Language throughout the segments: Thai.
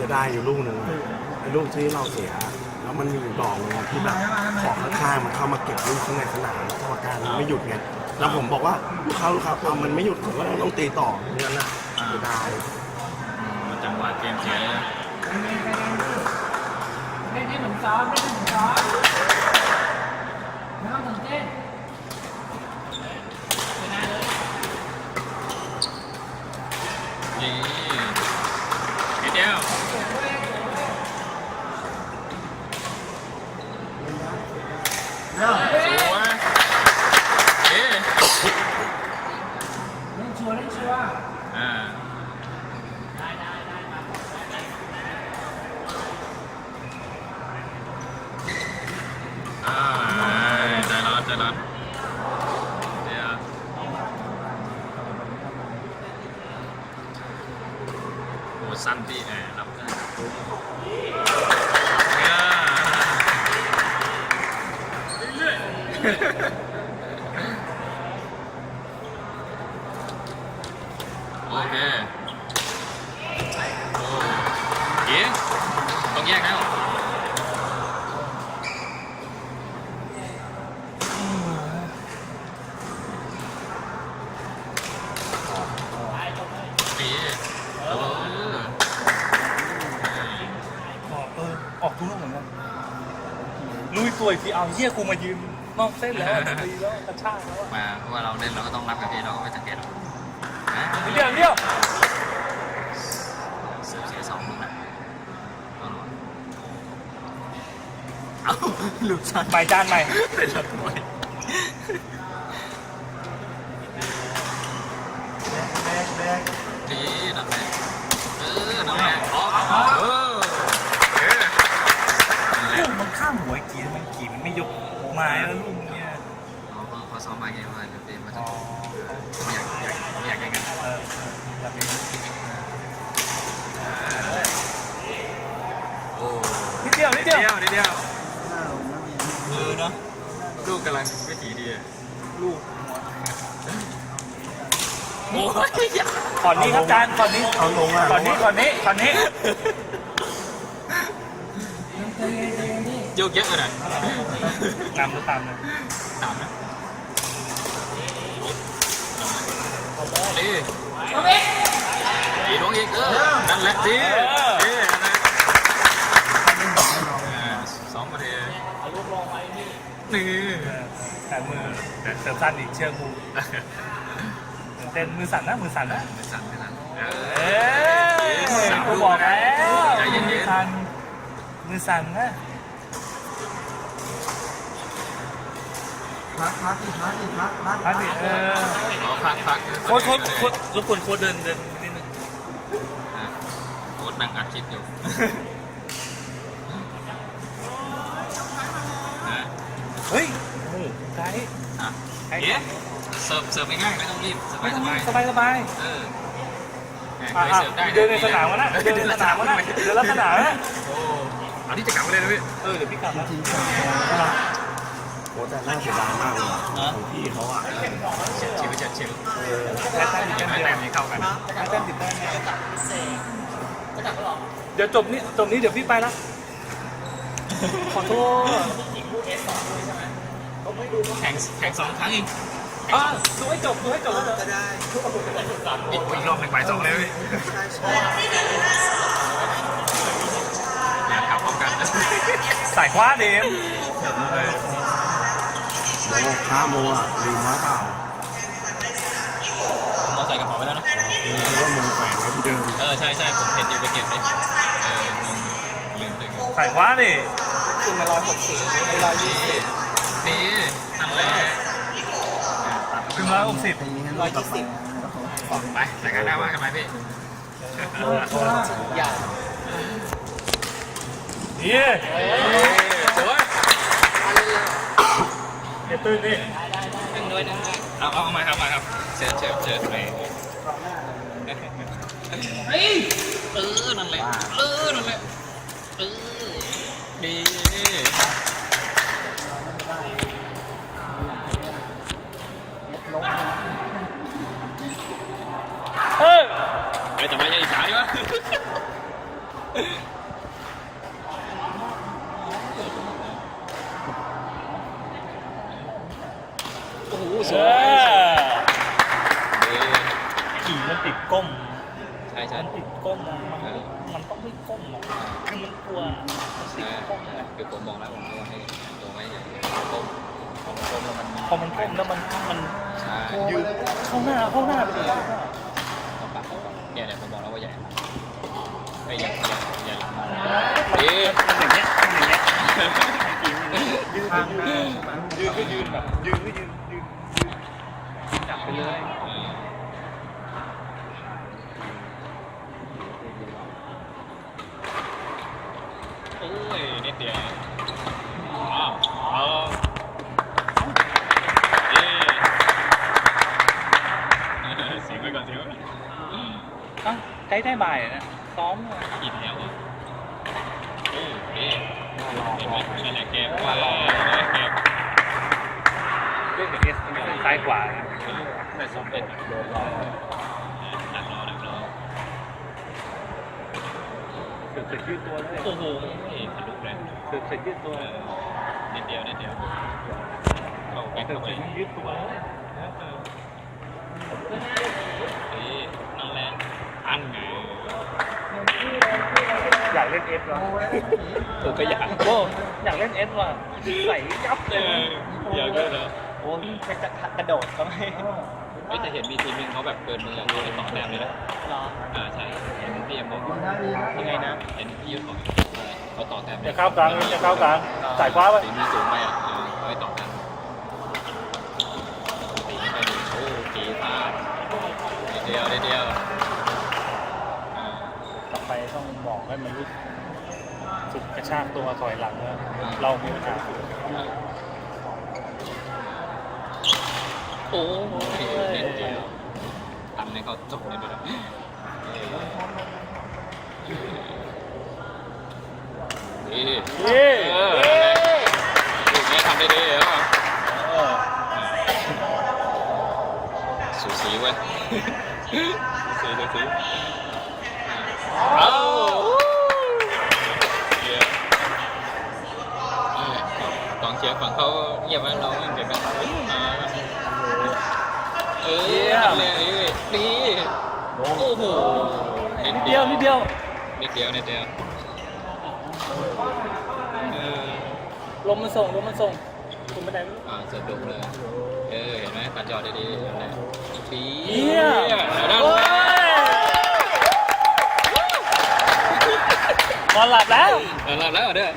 สียดายอยู่ลูกหนึ่งไอ้ลูกที่เราเสีย แล้วมันมีอยู่ดอกหนึงที่แบบของข้างๆมันเข้ามาเก็บลูกข้างในสนามกรรมการมันไม่หยุดไงแล้วผมบอกว่าลูกค้าลูกค้าเอามันไม่หยุดผมก็ต้องตีต่อเนี่ยนะเสียดายมันจังหวะเกมเสียเลยนะเล่นให้เหมือนซ้อมเล่นให้เหมือนซ้อมไม่ต้องตื่นเต้นนี่ นิดเดียวสวยเอ๊ะ เล่นชัวร์เล่นชัวร์ อ่าอ่าใจร้อนใจร้อนเดี๋ยวโอ้สั้นที่แอร์รับได้อ่า โอเคโอ้เก๋ต้องแยกแล้วออกเออออกทุกลูกเหมือนกันลุยตัวอีกทีเอาเหี้ยกูมายืน นอกเส้นแล้วอะตีแล้วกระชากแล้วอะมาเพราะว่าเราเล่นเราก็ต้องรับกับพี่เราก็ไม่สังเกตหรอกนะนิดเดียวนิดเดียวเสียเสียสองลูกนะเอาหรอเอ้าลูกชันใหม่จานใหม่เป็นละถ้วยแบกแบกดีนั่นแหละเออนั่นแหละออกออกเออเออนั่นแหละลูกมันข้ามหัวไอ้กีมันกีมันไม่ยกไม้แล้วลูกเนี่ย เขาเขาซ้อมมาไงว่าเดี๋ยวเตะมา อ๋ จะ อ อยากอยากอยากอย่างนั้น เออแบบนี้ โอ้ นิดเดียว นินิดดเดียวเดียวนิดเดียวเออเนาะลูกกำลังวิถีดีอะลูกโอ้ยอย่าก่อนนี้ครับจานก่อนนี้เอาลงอะก่อนนี้ก่อนนี้ก่อนนี้เล่นเย็นเย็นดิโยกเยอะเลยนำหรือตามเลยตามนะดีโอเคดีดวงอีกเออนั่นแหละดีดีนั่นแหละอ่าสองประเดี๋ยว นี่เออแต่มือแต่เสิร์ฟสั้นอีกเชื่อกูตื่นเต้นมือสั่นนะมือสั่นนะไม่สั่นไม่สั่นเอเอออกูบอกแล้วใจเย็นๆมือสั่นมือสั่นนะพักพักอีกพักอีกพักพักพัดดิเออขอพักพักโค้ชโค้ชโค้ชรบกวนโค้ชเดินเดินนิดนึงอะโค้ชนั่งอัดคลิปอยู่ เฮ้ยโอ้โหไกด์อะเอ๊ะเสิร์ฟเสิร์ฟง่ายๆไม่ต้องรีบสบาไม่ยต้สองบายสบายสบายเออแหมอะเคยอะเสิร์ฟได้เดินในสนามวะนะเดินในสนามวะนะเดินลัดสนามนะโอ้เอาที่จะกลับมาเลยนะพี่เออเดี๋ยวพี่กลับนะจริงจังโอ้แต่น่าเสียดายมากเลยของพี่เขาอะชิวเฉียดชิวเออแค่แต้มติดอย่างแต้น้อยมแต้มนี้เข้ากันแต้มติดแต้มเดี๋ยวจบนี้จบนี้เดี๋ยวพี่ไปละขอโทษ แข่งแข่งสองครั้งเองอะดูให้จบดูให้จบแล้วเดี๋ยวอีกอีกรอบหนึ่งไปสองเลยพี่อยากขับพร้อมกันสายคว้าเดมโมข้าโมอะลืมมาเปล่าผมเอาใส่กระเป๋าไปแล้วนะคือว่าโมแขวนไว้ที่เดิมเออใช่ใช่ผมเห็นอยู่ไปเก็บเลยเอองงลืมไปไงสายคว้าดิขึ้นมาร้อยหกสิบร้อยยี่สิบ นี่นั่นแหละถึงร้อยหกสิบร้อยยี่สิบไปรายการหน้าว่ากันไหมพี่โลกว่าอย่างเย้สวยเดี๋ยวตื่นดินั่งด้วยนะเอาเอาเอามาครับมาครับเชิญเชิญเชิญไปเฮ้ยเออนั่นแหละเออนั่นแหละเออดี ไอ้แต่ไม่ใช่อีสานวะโอ้โหสเอวยอขี่มันติดก้ม ใช่ใช่มันติดก้มอะมันไม่มันต้องไม่ก้มอะคือมันกลัวมันติดก้มอะคือผมมองแล้วผมก็ให้ตัวไม่ใหญ่ก้มผมก้มแล้วมันพอมันก้มแล้วมันมันใช่ยืนเข้าหน้าเข้าหน้าไปเลย ไม่ใหญ่ใหญ่ใหญ่ดีมันอย่างเงี้ยมันอย่างเงี้ยยืนก็ยืนยืนก็ยืนแบบยืนก็ยืนยืนจับไปเลยโอ้ยนิดเดียวอ้าวเอาเย้เสียงไว้ก่อนเสียงไว้ก่อนอะใกล้ได้บ่ายนะ ซ้อมเลยอีกแล้วอะโอ้เอ๊ะเห็นไหมนั่นแหละเกมว่าเกมเล่นกับเอสมันเป็นซ้ายขวานะแต่สองเอ็ดโดนรอดักรอดักรอเสือกเสือกยืดตัวเลยโอ้โหทะลุเลยเสือกเสือกยืดตัวเออนิดเดียวนิดเดียวเข้าแก๊กเสือกเข้าไปเสือกยืดตัวเลยนี่นั่นแหละอันไง อยากเล่นเอสว่ะผมก็อยากโอ้อยากเล่นเอสว่ะใส่ยับเอเลยออยากด้วยนะโอ้ไม่จะกระโดดก็ไม่ไม่แต่เห็นมีทีมนึงเขาแบบเกินมือเขาเลยต่อแต้มเลยนะหรออ่าใช่เห็นพี่เอ็มบอกยังไงนะเห็นพี่ยุทธบอกเขาต่อแต้มอย่าเข้ากลางอย่าเข้ากลางสายฟ้าไปตีมือสูงไปอะเขาไปต่อแต้มตีไปดิโอ้กีตาร์นิดเดียวนิดเดียวอ่าต่อไปต้องบอก ให้มันรู้สึกกระชากตัวถอยหลังว่าเรามีโอกาสโอ้ยเล่นเดียวทำให้เขาจบเลยด้วยนะเอ้ยเย้เออลูกนี้ทำได้ดีเหรอเออสูสีเว้ยสูสีสูสีเอาเยี่ยมกอง เชียร์ฝั่งเขาเงียบไว้เราเก็บกันเออทำเลยดีโอ้โหนิดเดียวนิดเดียวนิดเดียวนิดเดียวเออลมมันส่งลมมันส่งคุณไม่ได้ไม่รู้อ่าเสร็จดุเลย เออเห็นไหมตัดยอดได้ดีนั่นแหละปีเยี่ยมนั่นโอ้แลยนอนหลับแล้วนั่นหละแล้วเด้อ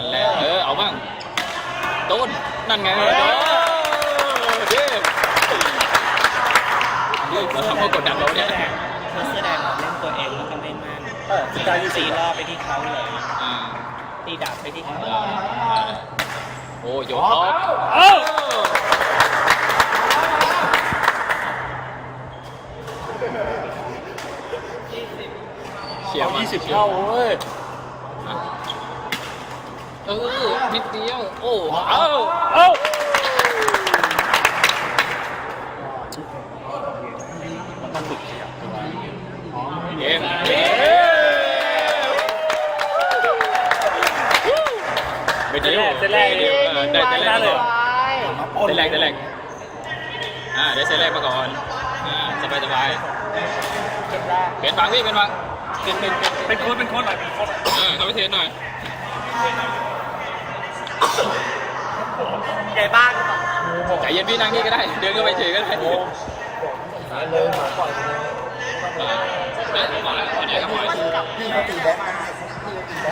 นั่นแหละ เออ เอาบ้างโดนนั่นไงโดนเย้เราทำให้กดดันเราเนี่ยเธอเสื้อแดงบอกเล่นตัวเองแล้วก็ไม่มั่นเออสุดท้ายที่ตีสี่ล่อไปที่เขาเลยอ่าตีดาบไปที่เขาเออโอ้โยกออกเอ้าเชียร์เอามายี่สิบชียร์เท่าเว้ย เออนิดเดียว โอ้เอาเอามันต้องฝึกขยับตัวเกมเกมไม่เดียวเซตแรกเดียวเออได้เซตแรกเลยเซตแรกเซตแรกอ่าได้เซตแรกมาก่อนอ่าสบายสบายเป็นฟังพี่เป็นฟังเป็นเป็นเป็นเป็นโค้ดเป็นโค้ดหน่อยเป็นโค้ดหน่อยเออเข้าไปเทสหน่อย ใหญ่บ้านใจเย็นพี่นั่งนี่ก็ได้ เดินเข้าไปเฉยก็ได้เลยมาปล่อยเลยบอกแล้ววันนี้ก็ปล่อยพี่เขาตีแบ็คได้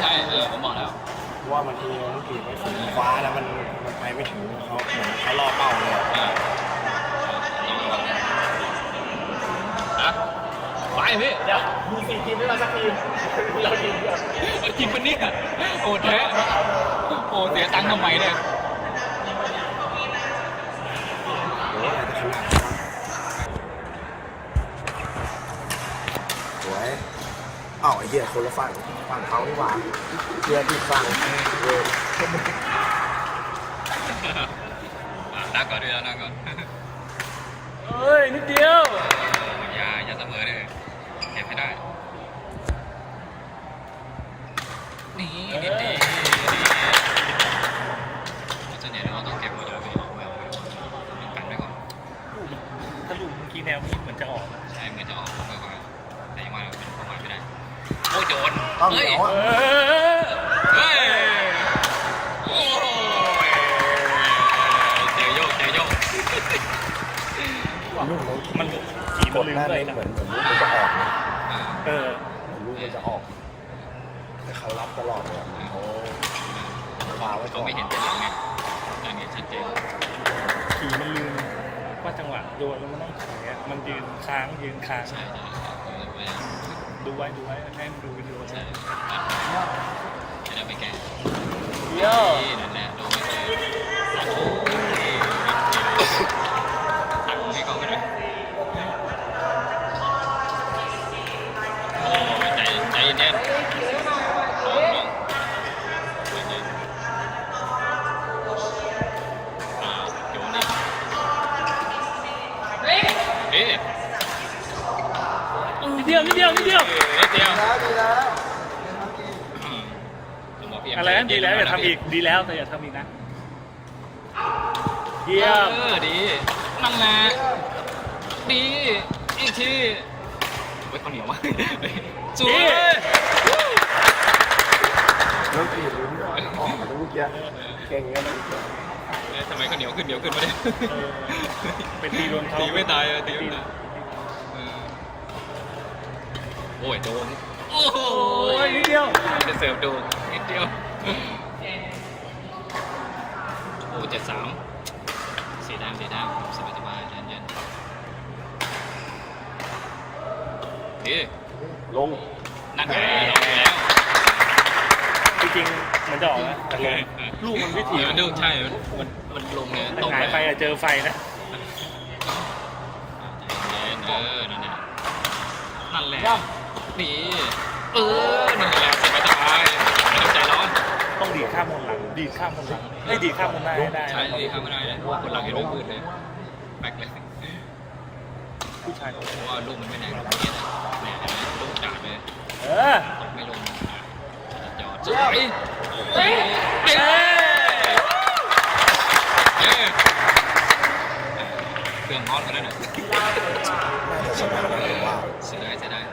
ใช่เออผมบอกแล้วว่ามันทีมันตีไปสีฟ้าแล้วมันมันไปไม่ถึงเขาเหมือนเขาล่อเป้าเลยอ่านะไปพี่เดี๋ยวมีสี่ทีมไม่มาสักทีมเราทีมเดียวเอาจริงปะเนี่ยโอ้แท้โอ้ เสียตังค์ทำไมเนี่ยโอ้ยแต่ขนาดนั้นสวยเอ้าไอ้เหี้ยคนละฝั่งฝั่งเขาดีกว่าเชื่อที่ฝั่งเอออะนั่งก่อนด้วยนั่งก่อนเฮ้ยนิดเดียวอย่าอย่าเสมอเลยเก็บให้ได้ นี่นิดเดียวส่วนใหญ่เราต้องเก็บหมดเลยพี่เอาไว้เอาไว้กันไว้ก่อน ถ้าลูกเมื่อกี้แนวนี้เหมือนจะออกนะใช่เหมือนจะออกไว้ก่อนแต่ยังว่าเป็นประมาณไม่ได้โอ้ยโดนต้องเฮ้ยเหนียวอะเออเฮ้ย โอ้ยเจอโยกเจอโยกลูกมันมันขี่กมันดลืมหน้าเลเน้ยนนะเหมือนเหมือนลูกมันจะออกนะอ่าเออเหมือนลูกมันจะออกแต่เขารับตลอดเลยอะโอ้ขวาไว้ก่เขาอนไม่เห็นเป็นหลังไงอันนี้ชัดเจนขี่มันลืม ว่าจังหวะโยนแล้วมันต้องถอยมันยืนค้างยืนค้างใช่ดูไว้ดูไว้ให้มันดูวิดีโอใช่ ใช่ำอีกนะเยี่ยมเออดีนั่นแหละดีอีกทีเว้ยข้าวเหนียวมากสวยเริ่มตีลุ้นออกมาลูกเยเก่งกันเอ๊ะทำไมข้าวเหนียวขึ้นเหนียวขึ้นมาเนี่ยเออไปตีโดนเขาตีไม่ตายอะตีไม่ตายเออโอ้ยโดนโอ้โอ้ยนิดเดียวจะเสิร์ฟโดนนิดเดียว อ้เจ็ดสามสีดำสีดำสบายสบายเย็นเย็นดีลง นั่นไงลงแล้วจริงๆมันจะออกนะแต่ลงลูกมันวิถีเออดูใช่ มันมันลงเลยแต่ตกหงายไปอะเจอไฟนะใจเย็นเออนั่นแหละนั่นแหละนี่เออนั่นแหละ ต้องดีดข้ามคนหลัง ดีดข้ามคนหลังไม่ดีดข้ามคนหน้าให้ได้ ใช่ดีครับไม่ได้เลยคนเราเห็นลูกปืนเลยแบกเลยผู้ชายเพราะว่าลูกมันไม่แรงแบบนี้นะเนี่ยเห็นไหมลูกจ่าเลยเออ ตกไม่ลงจอดสวยเฮ้ยเฮ้ยเฮ้ยเครื่องฮอตกันแล้วเนี่ยน่าจะชนะนะผมว่าเสียดายเสียดาย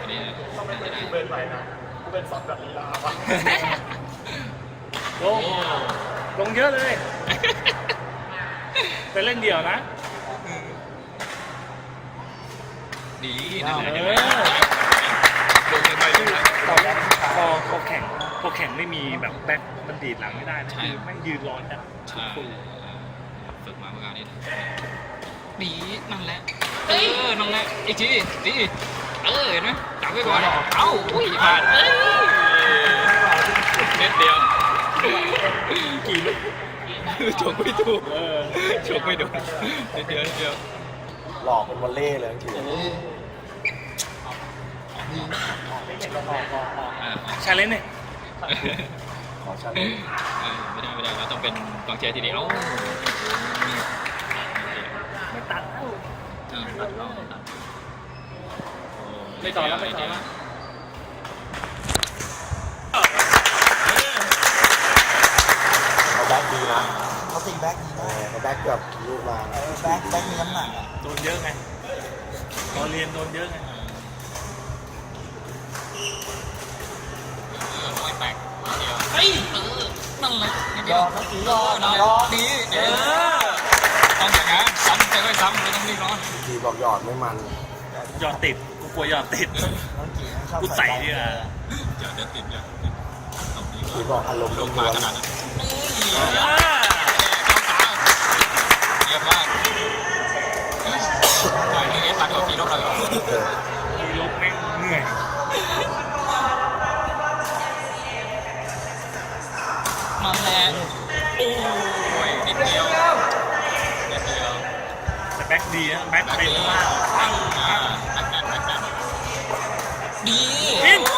อันนี้น่าจะได้เป็นไปนะ กูเป็นสอนแบบลีลาว่ะลงลงเยอะเลยไปเล่นเดี่ยวนะ ดีนั่นแหละเอเห็นไหมอลงไปลงแล้วตอนแรกพอพอแข่งพอแข่งไม่มีแบบแบ็คมันดีดหลังไม่ได้นะคือแม่งยืนร้อนนะใช่ฝึกมาเมื่อกี้นี้ดีนั่นแหละ เออ นั่นแหละ อีกทีดี เออเห็นไหมจับไว้ก่อนเอ้าอุ้ยผ่านเอ้ยเม็ดเดียวกี่ลูกฉกไม่ถูกฉกไม่โดนนิดเดียวนิดเดียวหลอกเป็นวอลเล่เลยจริงชาเลนจ์เนี่ยขอชันไม่ได้ไม่ได้เราต้องเป็นกองเชียร์ที่ดีเอ้าไม่ตัดแล้วตัดเราตัด ไม่ต่อแล้วไม่ต่อแล้วเขาแบ็กดีนะเขาตีแบ็กดีนะเขาแบ็กแบบลูกมาแบ็กแบ็กมีน้ำหนักอะโดนเยอะไงตอนเรียนโดนเยอะไงร้อยแปดเดียวเฮ้ยเออนั่นแหละนิดเดียวรอรอดีเออต้องอย่างนั้นซ้ำค่อยๆซ้ำไม่ต้องรีบร้อน ทีบอกหยอดไม่มัน หยอดติดกูก ลัวหยอดติดกูใส่เนี่ยอย่าเดินติดอย่าติดเอาดีทีบอกอารมณ์ลล้งมาวนขนาดนั้นอ่าเยี่ยมมากต่อยนี่อสมันกว่าฟีโร่เราอีกมีลบแม่งเหนื่อยนั่นแหละโอ้ยนิดเดียวนิดเดียวแต่แบ็คดีนะแบ็คแบ็คเต็มดีมากตั้งอ่า ดี วิน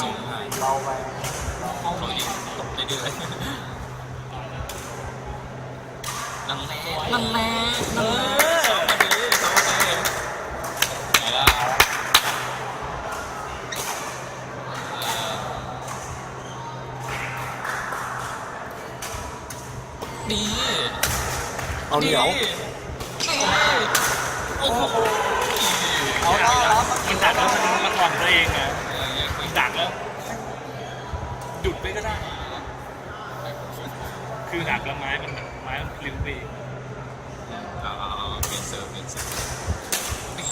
ถึงเราไปเขายิงตกเรื่อยนั่นแหละนั่นแหละนั่นแหละสองมาดีสองมาดีไหนล่ะดีเอาเหนียวโอ้โหเอาเอาเอามันดักแล้วมันมันถอนตัวเองอะ ดักแล้วหยุดไปก็ได้ คือหักแล้วไม้มันแบบไม้มันพลิ้วไปเองเอาเอาเอาเปลี่ยนเซิร์ฟเปลี่ยนเซิร์ฟดี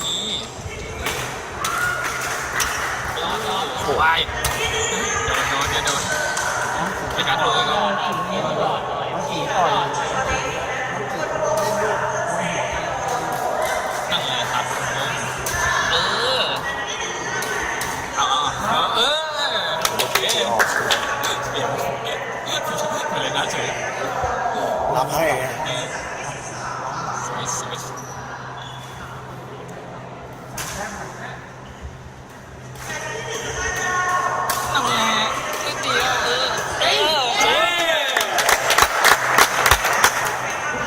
โอ้ยโดนโดนโดนไม่กัดเลยก็มันสีอ่อน รับให้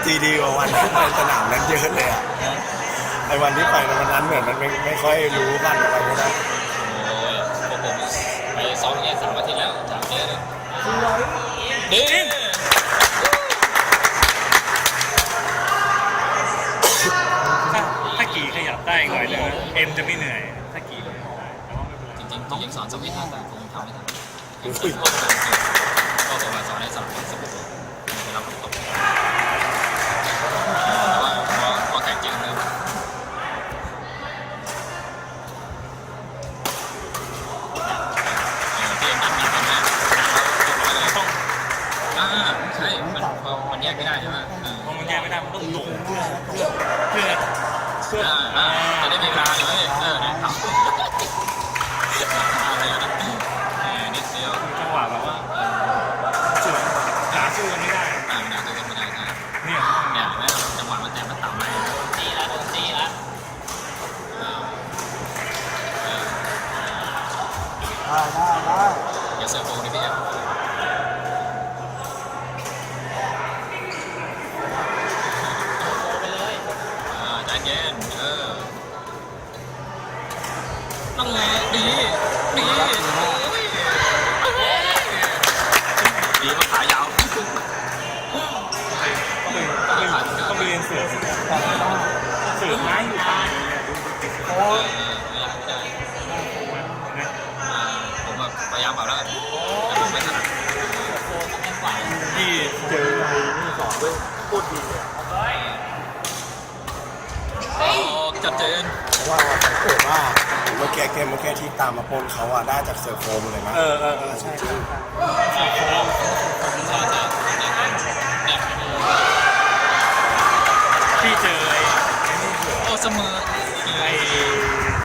ดีดีกว่าวันที่ไปสนามนั้นเยอะเลยอะไอ้วันที่ไปวันนั้นเหมือนมันไม่ไม่ค่อยรู้กันอะไรไม่ได้โอ้ผมไปซ้อมเนี่ยสามอาทิตย์แล้วสามเดือนแล้วดีถ้ กี่ขยับได้หน่อยนึงนะเอ็มจะไม่เหนื่อย ถ้ากี่ขยับได้แต่ว่าไม่เป็นไรจริงๆต้องยังสอนสวิตช์นะแต่คงทำไม่ทันอุ้ยก็ผมมาสอนให้สอนคนสมุทรไปรับตกแต่ว่าพอพอแข่งจริงเลยที่เอ็มดันมีคนนะแล้วเรียบร้อยเลยต้องอ่าใช่มันพอมันแยกไม่ได้ใช่ไหมเออพอมันแยกไม่ได้มันต้องลงเพื่อเพื่อ เพื่อเพื่ออ่าอ่าจะได้มีเวลาเลยเออเนี่ยทำอ เรียนเสือเสือไม้อยู่ตายเนี่ยดูติดเออไม่ได้ไม่ได้นะอ่าผมแบบพยายามแบบแล้วแต่ผมไม่ถนัดที่เจอไอ้นี่สอนด้วยพูดดีเลยโอ้จัดเจนเพราะว่าเกตว่าเมื่อแก้เกมเมื่อแก้ที่ตามมาปนเขาอะได้จากเซอร์โฟมเลยนะเออเออเออใช่ใช่ใช่ใช่ 什么？哎